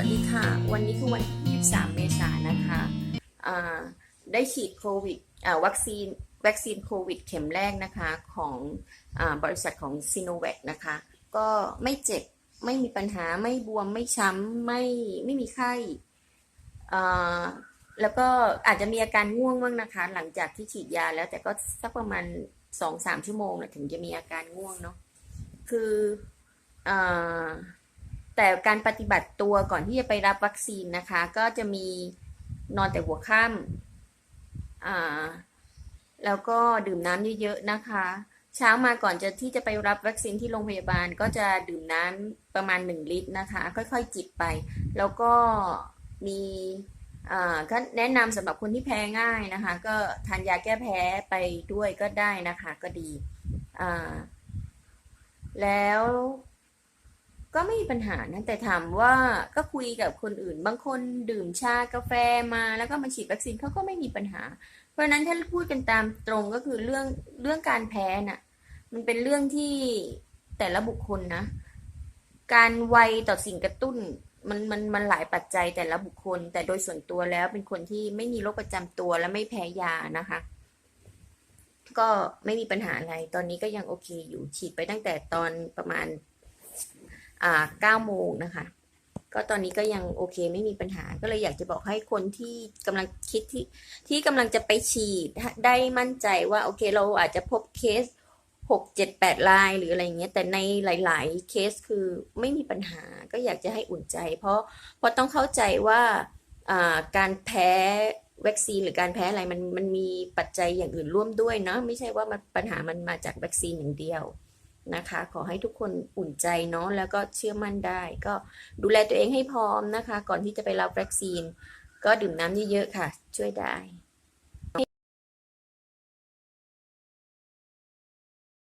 ัสดีค่ะ วันนี้คือวันที่23 เมษายนนะคะได้ฉีดโควิดวัคซีนวัคซีนโควิดเข็มแรกนะคะของอบริษัทของซีโนแวคนะคะ ก็ไม่เจ็บ ไม่มีปัญหาไม่บวมไม่ช้ำไม่ไม่มีไข้แล้วก็อาจจะมีอาการง่วงบ้างนะคะ หลังจากที่ฉีดยาแล้วแต่ก็สักประมาณสองสามชั่วโมงนะถึงจะมีอาการง่วงเนาะคืออ แต่การปฏิบัติตัวก่อนที่จะไปรับวัคซีนนะคะ ก็จะมีนอนแต่หัวค่ำแล้วก็ดื่มน้ำเยอะๆนะคะ เช้ามาก่อนจะที่จะไปรับวัคซีนที่โรงพยาบาลก็จะดื่มน้ำประมาณหนึ่งลิตรนะคะ ค่อยๆจิบไป แล้วก็มีก็แนะนำสำหรับคนที่แพ้ง่ายนะคะ ก็ทานยาแก้แพ้ไปด้วยก็ได้นะคะก็ดีแล้ว ก็ไม่มีปัญหานะแต่ถามว่าก็คุยกับคนอื่น บางคนดื่มชากาแฟมาแล้วก็มาฉีดวัคซีนเขาก็ไม่มีปัญหา เพราะนั้นถ้าพูดกันตามตรงก็คือเรื่องเรื่องการแพ้น่ะ มันเป็นเรื่องที่แต่ละบุคคลนะ การไวต่อสิ่งกระตุ้นมันมันมันหลายปัจจัยแต่ละบุคคล แต่โดยส่วนตัวแล้วเป็นคนที่ไม่มีโรคประจำตัวและไม่แพ้ยานะคะ ก็ไม่มีปัญหาอะไร ตอนนี้ก็ยังโอเคอยู่ฉีดไปตั้งแต่ตอนประมาณ อ่าเก้าโมงนะคะ ก็ตอนนี้ก็ยังโอเคไม่มีปัญหา ก็เลยอยากจะบอกให้คนที่กำลังคิดที่ที่กำลังจะไปฉีดได้มั่นใจว่าโอเคเราอาจจะพบเคสหกเจ็ดแปดรายหรืออะไรเงี้ย แต่ในหลาย ๆ เคสคือไม่มีปัญหาก็อยากจะให้อุ่นใจ เพราะเพราะต้องเข้าใจว่าอ่าการแพ้วัคซีนหรือการแพ้อะไรมันมันมีปัจจัยอย่างอื่นร่วมด้วยเนาะไม่ใช่ว่ามันปัญหามันมาจากวัคซีนอย่างเดียว นะคะ ขอให้ทุกคนอุ่นใจเนาะแล้วก็เชื่อมั่นได้ ก็ดูแลตัวเองให้พร้อมนะคะ ก่อนที่จะไปรับวัคซีน ก็ดื่มน้ำเยอะๆค่ะ ช่วยได้